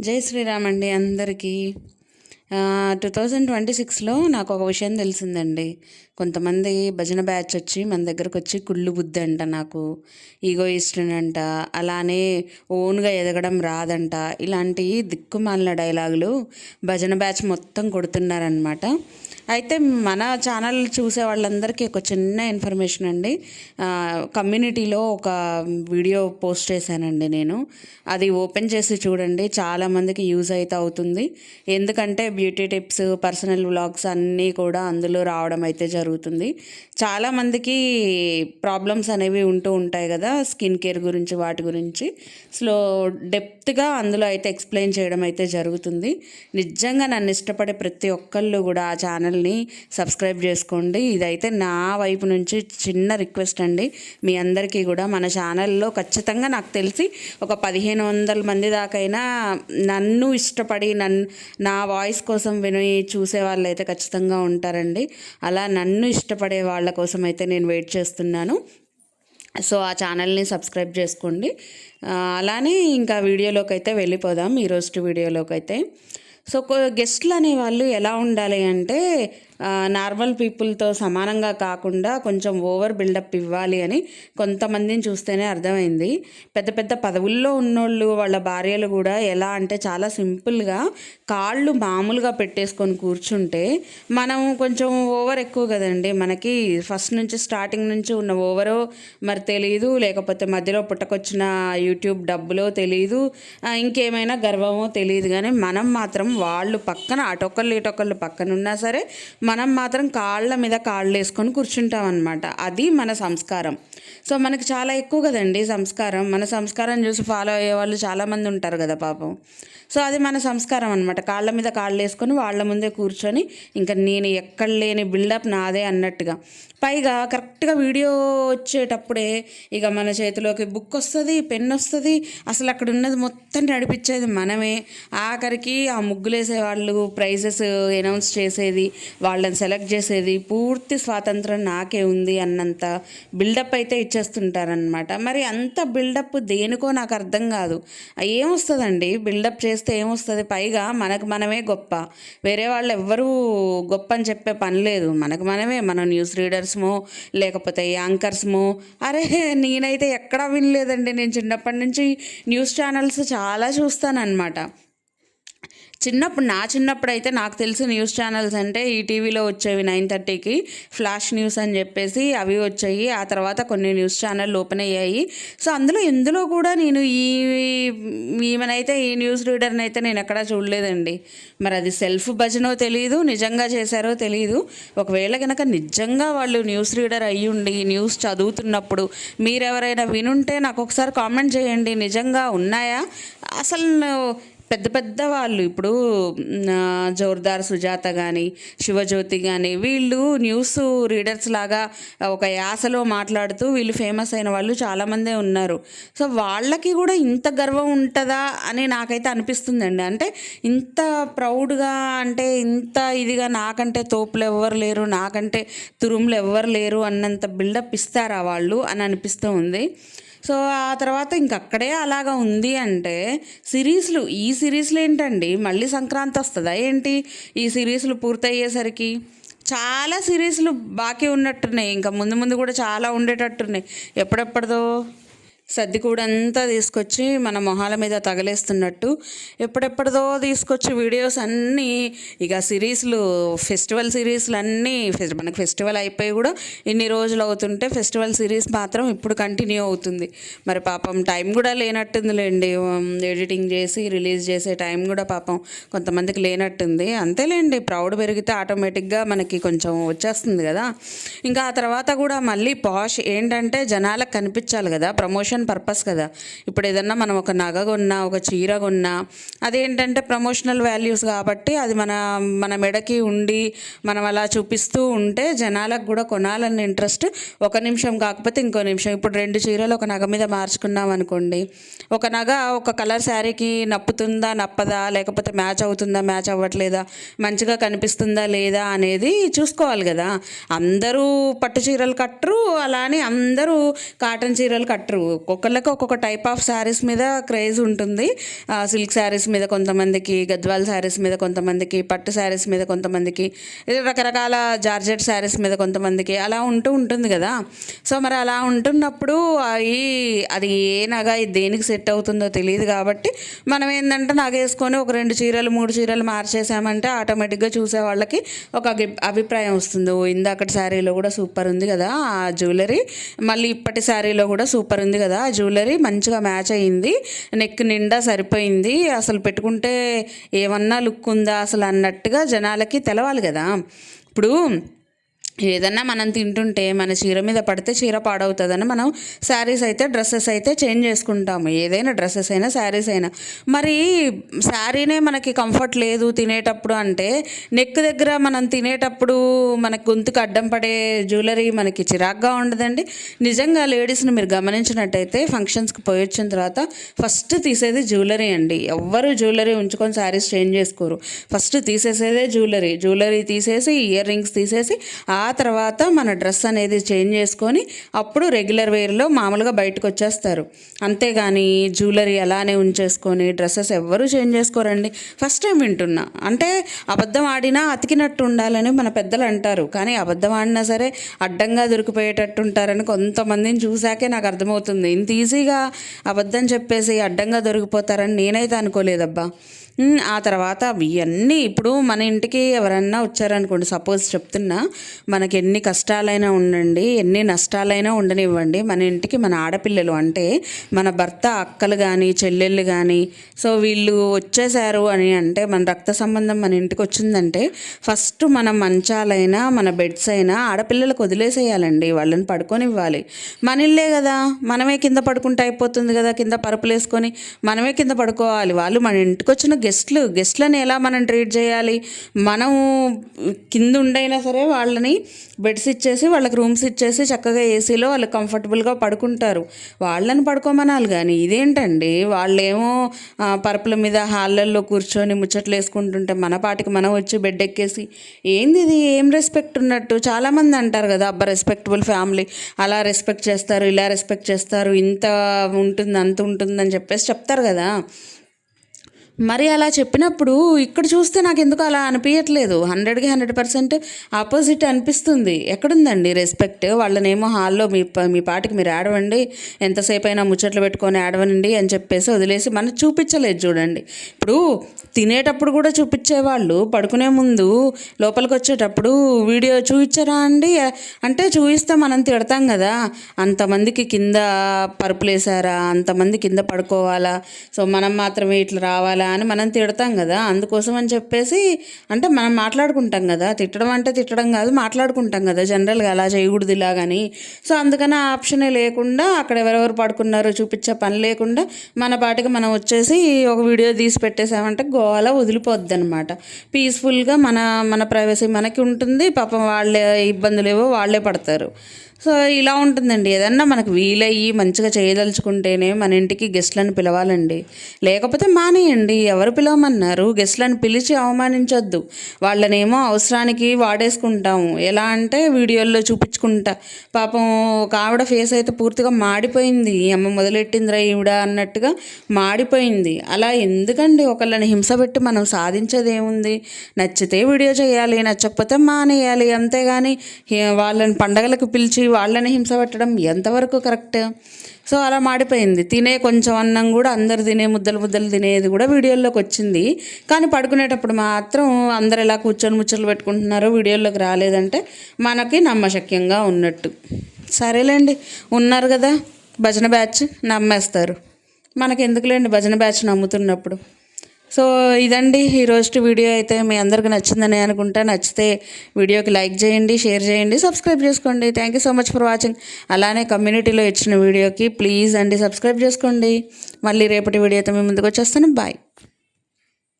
జై శ్రీరామ్ అండి అందరికీ. టూ థౌజండ్ ట్వంటీ సిక్స్లో నాకు ఒక విషయం తెలిసిందండి. కొంతమంది భజన బ్యాచ్ వచ్చి మన దగ్గరకు వచ్చి కుళ్ళు బుద్ధి అంట నాకు. ఈగో అంట అలానే ఓన్గా ఎదగడం రాదంట. ఇలాంటి దిక్కుమాలిన డైలాగులు భజన బ్యాచ్ మొత్తం కొడుతున్నారనమాట అయితే మన ఛానల్ చూసే వాళ్ళందరికీ ఒక చిన్న ఇన్ఫర్మేషన్ అండి. కమ్యూనిటీలో ఒక వీడియో పోస్ట్ చేశానండి నేను. అది ఓపెన్ చేసి చూడండి. చాలామందికి యూజ్ అయితే అవుతుంది. ఎందుకంటే బ్యూటీ టిప్స్ పర్సనల్ వ్లాగ్స్ అన్నీ కూడా అందులో రావడం అయితే జరుగుతుంది. చాలామందికి ప్రాబ్లమ్స్ అనేవి ఉంటూ ఉంటాయి కదా స్కిన్ కేర్ గురించి వాటి గురించి. స్లో డెప్త్గా అందులో అయితే ఎక్స్ప్లెయిన్ చేయడం అయితే జరుగుతుంది. నిజంగా నన్ను ఇష్టపడే ప్రతి ఒక్కళ్ళు కూడా ఆ ఛానల్ ఛానల్ని సబ్స్క్రైబ్ చేసుకోండి. ఇదైతే నా వైపు నుంచి చిన్న రిక్వెస్ట్ అండి. మీ అందరికీ కూడా మన ఛానల్లో ఖచ్చితంగా నాకు తెలిసి ఒక పదిహేను వందల మంది దాకైనా నన్ను ఇష్టపడి నన్ను నా వాయిస్ కోసం విని చూసే వాళ్ళు అయితే ఖచ్చితంగా ఉంటారండి. అలా నన్ను ఇష్టపడే వాళ్ళ కోసం అయితే నేను వెయిట్ చేస్తున్నాను. సో ఆ ఛానల్ని సబ్స్క్రైబ్ చేసుకోండి. అలానే ఇంకా వీడియోలోకి అయితే వెళ్ళిపోదాం. ఈరోజు వీడియోలోకి అయితే సో గెస్ట్లు అనేవాళ్ళు ఎలా ఉండాలి అంటే నార్మల్ పీపుల్తో సమానంగా కాకుండా కొంచెం ఓవర్ బిల్డప్ ఇవ్వాలి అని కొంతమందిని చూస్తేనే అర్థమైంది. పెద్ద పెద్ద పదవుల్లో ఉన్నోళ్ళు వాళ్ళ భార్యలు కూడా ఎలా అంటే చాలా సింపుల్గా కాళ్ళు మామూలుగా పెట్టేసుకొని కూర్చుంటే మనం కొంచెం ఓవర్ ఎక్కువ కదండి. మనకి ఫస్ట్ నుంచి స్టార్టింగ్ నుంచి ఉన్న ఓవరో మరి తెలియదు లేకపోతే మధ్యలో పుట్టకొచ్చిన యూట్యూబ్ డబ్బులో తెలియదు ఇంకేమైనా గర్వమో తెలియదు కానీ మనం మాత్రం వాళ్ళు పక్కన అటొక్కళ్ళు ఇటొక్కళ్ళు పక్కన ఉన్నా సరే మనం మాత్రం కాళ్ళ మీద కాళ్ళు వేసుకొని కూర్చుంటాం అనమాట అది మన సంస్కారం. సో మనకి చాలా ఎక్కువ కదండి సంస్కారం. మన సంస్కారం చూసి ఫాలో అయ్యే వాళ్ళు చాలామంది ఉంటారు కదా పాపం. సో అది మన సంస్కారం అనమాట కాళ్ళ మీద కాళ్ళు వేసుకొని వాళ్ళ ముందే కూర్చొని ఇంకా నేను ఎక్కడ లేని బిల్డప్ నాదే అన్నట్టుగా. పైగా కరెక్ట్గా వీడియో వచ్చేటప్పుడే ఇక మన చేతిలోకి బుక్ వస్తుంది పెన్ వస్తుంది. అసలు అక్కడ ఉన్నది మొత్తం నడిపించేది మనమే. ఆఖరికి ఆ ముగ్గులేసే వాళ్ళు ప్రైజెస్ అనౌన్స్ చేసేది వాళ్ళని సెలెక్ట్ చేసేది పూర్తి స్వాతంత్రం నాకే ఉంది అన్నంత బిల్డప్ అయితే ఇచ్చేస్తుంటారనమాట మరి అంత బిల్డప్ దేనికో నాకు అర్థం కాదు. ఏమొస్తుందండి? బిల్డప్ చేస్తే ఏమొస్తుంది? పైగా మనకు మనమే గొప్ప. వేరే వాళ్ళు ఎవ్వరూ గొప్ప అని చెప్పే పని లేదు. మనకు మనమే. మన న్యూస్ రీడర్స్మో లేకపోతే యాంకర్స్మో. అరే నేనైతే ఎక్కడా వినలేదండి. నేను చిన్నప్పటి నుంచి న్యూస్ ఛానల్స్ చాలా చూస్తానన్నమాట. చిన్నప్పుడు నా చిన్నప్పుడు అయితే నాకు తెలిసి న్యూస్ ఛానల్స్ అంటే ఈ టీవీలో వచ్చేవి నైన్ థర్టీకి ఫ్లాష్ న్యూస్ అని చెప్పేసి అవి వచ్చాయి. ఆ తర్వాత కొన్ని న్యూస్ ఛానళ్ళు ఓపెన్ అయ్యాయి. సో అందులో ఇందులో కూడా నేను ఈ ఈమెనైతే ఈ న్యూస్ రీడర్ని అయితే నేను ఎక్కడా చూడలేదండి. మరి అది సెల్ఫ్ భజనో తెలియదు నిజంగా చేశారో తెలియదు ఒకవేళ కనుక నిజంగా వాళ్ళు న్యూస్ రీడర్ అయ్యుండి న్యూస్ చదువుతున్నప్పుడు మీరెవరైనా వినుంటే నాకు ఒకసారి కామెంట్ చేయండి. నిజంగా ఉన్నాయా? అసలు పెద్ద పెద్ద వాళ్ళు ఇప్పుడు జోర్దార్ సుజాత కానీ శివజ్యోతి కానీ వీళ్ళు న్యూస్ రీడర్స్ లాగా ఒక యాసలో మాట్లాడుతూ వీళ్ళు ఫేమస్ అయిన వాళ్ళు చాలామందే ఉన్నారు. సో వాళ్ళకి కూడా ఇంత గర్వం ఉంటుందా అని నాకైతే అనిపిస్తుందండి. అంటే ఇంత ప్రౌడ్గా అంటే ఇంత ఇదిగా నాకంటే తోపులు ఎవ్వరు లేరు నాకంటే తురుములు ఎవ్వరు లేరు అన్నంత బిల్డప్ ఇస్తారా వాళ్ళు అని అనిపిస్తూ ఉంది. సో ఆ తర్వాత ఇంకక్కడే అలాగా ఉంది అంటే సిరీస్లు ఈ సిరీస్లు ఏంటండి? మళ్ళీ సంక్రాంతి వస్తుందా ఏంటి? ఈ సిరీస్లు పూర్తయ్యేసరికి? చాలా సిరీస్లు బాకీ ఉన్నట్టున్నాయి. ఇంకా ముందు ముందు కూడా చాలా ఉండేటట్టున్నాయి. ఎప్పుడెప్పటిదో? సర్ది కూడా అంతా తీసుకొచ్చి మన మొహాల మీద తగలేస్తున్నట్టు ఎప్పుడెప్పటిదో తీసుకొచ్చి వీడియోస్ అన్నీ ఇక సిరీస్లు ఫెస్టివల్ సిరీస్లు అన్నీ మనకు మనకి ఫెస్టివల్ అయిపోయి కూడా ఇన్ని రోజులు అవుతుంటే ఫెస్టివల్ సిరీస్ మాత్రం ఇప్పుడు కంటిన్యూ అవుతుంది. మరి పాపం టైం కూడా లేనట్టుందిలేండి. ఎడిటింగ్ చేసి రిలీజ్ చేసే టైం కూడా పాపం కొంతమందికి లేనట్టుంది. అంతేలేండి ప్రౌడ్ పెరిగితే ఆటోమేటిక్గా మనకి కొంచెం వచ్చేస్తుంది కదా. ఇంకా ఆ తర్వాత కూడా మళ్ళీ పాష్ ఏంటంటే జనాలకు కనిపించాలి కదా ప్రమోషన్ పర్పస్ కదా. ఇప్పుడు ఏదన్నా మనం ఒక నగ కొన్నా ఒక చీర కొన్నా అదేంటంటే ప్రమోషనల్ వాల్యూస్ కాబట్టి అది మన మన మెడకి ఉండి మనం అలా చూపిస్తూ ఉంటే జనాలకు కూడా కొనాలన్న ఇంట్రెస్ట్ ఒక నిమిషం కాకపోతే ఇంకో నిమిషం. ఇప్పుడు రెండు చీరలు ఒక నగ మీద మార్చుకున్నాం అనుకోండి. ఒక నగ ఒక కలర్ శారీకి నప్పుతుందా నప్పదా లేకపోతే మ్యాచ్ అవుతుందా మ్యాచ్ అవ్వట్లేదా మంచిగా కనిపిస్తుందా లేదా అనేది చూసుకోవాలి కదా. అందరూ పట్టు చీరలు కట్టరు అలానే అందరూ కాటన్ చీరలు కట్టరు. ఒక్కొక్కళ్ళకి ఒక్కొక్క టైప్ ఆఫ్ శారీస్ మీద క్రేజ్ ఉంటుంది. సిల్క్ శారీస్ మీద కొంతమందికి గద్వాల్ శారీస్ మీద కొంతమందికి పట్టు శారీస్ మీద కొంతమందికి రకరకాల జార్జెట్ శారీస్ మీద కొంతమందికి అలా ఉంటూ ఉంటుంది కదా. సో మరి అలా ఉంటున్నప్పుడు అవి అది ఏ నగ దేనికి సెట్ అవుతుందో తెలియదు కాబట్టి మనం ఏంటంటే నగ వేసుకొని ఒక రెండు చీరలు మూడు చీరలు మార్చేసామంటే ఆటోమేటిక్గా చూసే వాళ్ళకి ఒక అభి- అభిప్రాయం వస్తుంది. ఓ ఇందాకటి శారీలో కూడా సూపర్ ఉంది కదా ఆ జ్యువెలరీ మళ్ళీ ఇప్పటి శారీలో కూడా సూపర్ ఉంది కదా. ఆ జ్యువెలరీ మంచిగా మ్యాచ్ అయ్యింది నెక్ నిండా సరిపోయింది. అసలు పెట్టుకుంటే ఏమన్నా లుక్ ఉందా అసలు అన్నట్టుగా జనాలకి తెలవాలి కదా. ఇప్పుడు ఏదన్నా మనం తింటుంటే మన చీర మీద పడితే చీర పాడవుతుందని మనం శారీస్ అయితే డ్రెస్సెస్ అయితే చేంజ్ చేసుకుంటాము. ఏదైనా డ్రెస్సెస్ అయినా శారీస్ అయినా. మరి శారీనే మనకి కంఫర్ట్ లేదు తినేటప్పుడు అంటే నెక్ దగ్గర మనం తినేటప్పుడు మనకు గొంతుకు అడ్డం పడే జ్యువెలరీ మనకి చిరాగ్గా ఉండదండి. నిజంగా లేడీస్ని మీరు గమనించినట్టయితే ఫంక్షన్స్కి పోయి వచ్చిన తర్వాత ఫస్ట్ తీసేది జ్యువెలరీ అండి. ఎవ్వరు జ్యువెలరీ ఉంచుకొని శారీస్ చేంజ్ చేసుకోరు. ఫస్ట్ తీసేసేదే జ్యువెలరీ. జ్యువెలరీ తీసేసి ఇయర్ రింగ్స్ తీసేసి ఆ ఆ తర్వాత మన డ్రెస్ అనేది చేంజ్ చేసుకొని అప్పుడు రెగ్యులర్ వేర్లో మామూలుగా బయటకు వచ్చేస్తారు అంతేగాని జ్యువెలరీ అలానే ఉంచేసుకొని డ్రెస్సెస్ ఎవ్వరూ చేంజ్ చేసుకోరండి. ఫస్ట్ టైం వింటున్నా. అంటే అబద్ధం ఆడినా అతికినట్టు ఉండాలని మన పెద్దలు అంటారు. కానీ అబద్ధం ఆడినా సరే అడ్డంగా దొరికిపోయేటట్టు ఉంటారని కొంతమందిని చూశాకే నాకు అర్థమవుతుంది. ఇంత ఈజీగా అబద్ధం చెప్పేసి అడ్డంగా దొరికిపోతారని నేనైతే అనుకోలేదబ్బా. ఆ తర్వాత ఇవన్నీ ఇప్పుడు మన ఇంటికి ఎవరన్నా వచ్చారనుకోండి సపోజ్ చెప్తున్నా మనకి ఎన్ని కష్టాలైనా ఉండండి ఎన్ని నష్టాలైనా ఉండనివ్వండి మన ఇంటికి మన ఆడపిల్లలు అంటే మన భర్త అక్కలు కానీ చెల్లెళ్ళు కానీ సో వీళ్ళు వచ్చేసారు అని అంటే మన రక్త సంబంధం మన ఇంటికి వచ్చిందంటే ఫస్ట్ మన మంచాలైనా మన బెడ్స్ అయినా ఆడపిల్లలకు వదిలేసేయాలండి వాళ్ళని పడుకొనివ్వాలి. మన ఇల్లే కదా మనమే కింద పడుకుంటే అయిపోతుంది కదా కింద పరుపులు వేసుకొని మనమే కింద పడుకోవాలి వాళ్ళు మన ఇంటికి వచ్చిన గెస్ట్లు గెస్ట్లని ఎలా మనం ట్రీట్ చేయాలి? మనం కింద ఉండైనా సరే వాళ్ళని బెడ్స్ ఇచ్చేసి వాళ్ళకి రూమ్స్ ఇచ్చేసి చక్కగా ఏసీలో వాళ్ళు కంఫర్టబుల్గా పడుకుంటారు. వాళ్ళని పడుకోమనాలి కానీ ఇదేంటండి? వాళ్ళేమో పరుపుల మీద హాళ్ళల్లో కూర్చొని ముచ్చట్లు వేసుకుంటుంటే మన పాటికి మనం వచ్చి బెడ్ ఎక్కేసి ఏంది ఇది? ఏం రెస్పెక్ట్ ఉన్నట్టు? చాలామంది అంటారు కదా అబ్బా రెస్పెక్టబుల్ ఫ్యామిలీ. అలా రెస్పెక్ట్ చేస్తారు ఇలా రెస్పెక్ట్ చేస్తారు ఇంత ఉంటుంది అంత ఉంటుందని చెప్పేసి చెప్తారు కదా. మరి అలా చెప్పినప్పుడు ఇక్కడ చూస్తే నాకు ఎందుకు అలా అనిపించట్లేదు హండ్రెడ్కి హండ్రెడ్ పర్సెంట్ ఆపోజిట్ అనిపిస్తుంది. ఎక్కడుందండి రెస్పెక్ట్? వాళ్ళనేమో హాల్లో మీ ప- మీ పాటికి మీరు ఆడవండి ఎంతసేపు అయినా ముచ్చట్లు పెట్టుకొని ఆడవనండి అని చెప్పేసి వదిలేసి మనం చూపించలేదు చూడండి. ఇప్పుడు తినేటప్పుడు కూడా చూపించేవాళ్ళు పడుకునే ముందు లోపలికి వచ్చేటప్పుడు వీడియో చూపించరా అండి? అంటే చూపిస్తే మనం తిడతాం కదా అంతమందికి కింద పరుపులేసారా అంతమంది కింద పడుకోవాలా సో మనం మాత్రమే ఇట్లా రావాలా అని మనం తిడతాం కదా అందుకోసం అని చెప్పేసి అంటే మనం మాట్లాడుకుంటాం కదా తిట్టడం అంటే తిట్టడం కాదు మాట్లాడుకుంటాం కదా జనరల్గా అలా చేయకూడదు ఇలాగని. సో అందుకని ఆ ఆప్షనే లేకుండా అక్కడ ఎవరెవరు పడుకున్నారో చూపించే పని లేకుండా మన పాటికి మనం వచ్చేసి ఒక వీడియో తీసి పెట్టేసామంటే గోవాలో వదిలిపోద్ది అనమాట పీస్ఫుల్గా మన మన ప్రైవసీ మనకి ఉంటుంది పాపం వాళ్ళే ఇబ్బందులు ఏవో వాళ్ళే పడతారు. సో ఇలా ఉంటుందండి. ఏదన్నా మనకు వీలయ్యి మంచిగా చేయదలుచుకుంటేనే మన ఇంటికి గెస్ట్లను పిలవాలండి. లేకపోతే మానేయండి. ఎవరు పిలవమన్నారు? గెస్ట్లను పిలిచి అవమానించొద్దు. వాళ్ళనేమో అవసరానికి వాడేసుకుంటాము. ఎలా అంటే వీడియోల్లో చూపించుకుంటా. పాపం ఒక ఆవిడ ఫేస్ అయితే పూర్తిగా మాడిపోయింది. అమ్మ మొదలెట్టిందిరా ఈవిడ అన్నట్టుగా మాడిపోయింది. అలా ఎందుకండి ఒకళ్ళని హింస పెట్టి మనం సాధించేది ఏముంది నచ్చితే వీడియో చేయాలి నచ్చకపోతే మానేయాలి. అంతేగాని వాళ్ళని పండగలకు పిలిచి వాళ్ళని హింస పెట్టడం ఎంతవరకు కరెక్ట్? సో అలా మాడిపోయింది. తినే కొంచెం అన్నం కూడా అందరు తినే ముద్దలు ముద్దలు తినేది కూడా వీడియోల్లోకి వచ్చింది. కానీ పడుకునేటప్పుడు మాత్రం అందరు ఎలా కూర్చొని ముచ్చట్లు పెట్టుకుంటున్నారో వీడియోల్లోకి రాలేదంటే మనకి నమ్మశక్యంగా ఉన్నట్టు. సరేలేండి ఉన్నారు కదా భజన బ్యాచ్ నమ్మేస్తారు. మనకి ఎందుకులేండి భజన బ్యాచ్ నమ్ముతున్నప్పుడు? సో ఇదండి ఈరోజు వీడియో అయితే మీ అందరికి నచ్చిందని అనుకుంటా. నచ్చితే వీడియోకి లైక్ చేయండి షేర్ చేయండి సబ్స్క్రైబ్ చేసుకోండి. Thank you so much for watching అలానే కమ్యూనిటీలో ఇచ్చిన వీడియోకి ప్లీజ్ అండి సబ్స్క్రైబ్ చేసుకోండి. మళ్ళీ రేపటి వీడియోతో మీ ముందుకు వచ్చేస్తాను. బాయ్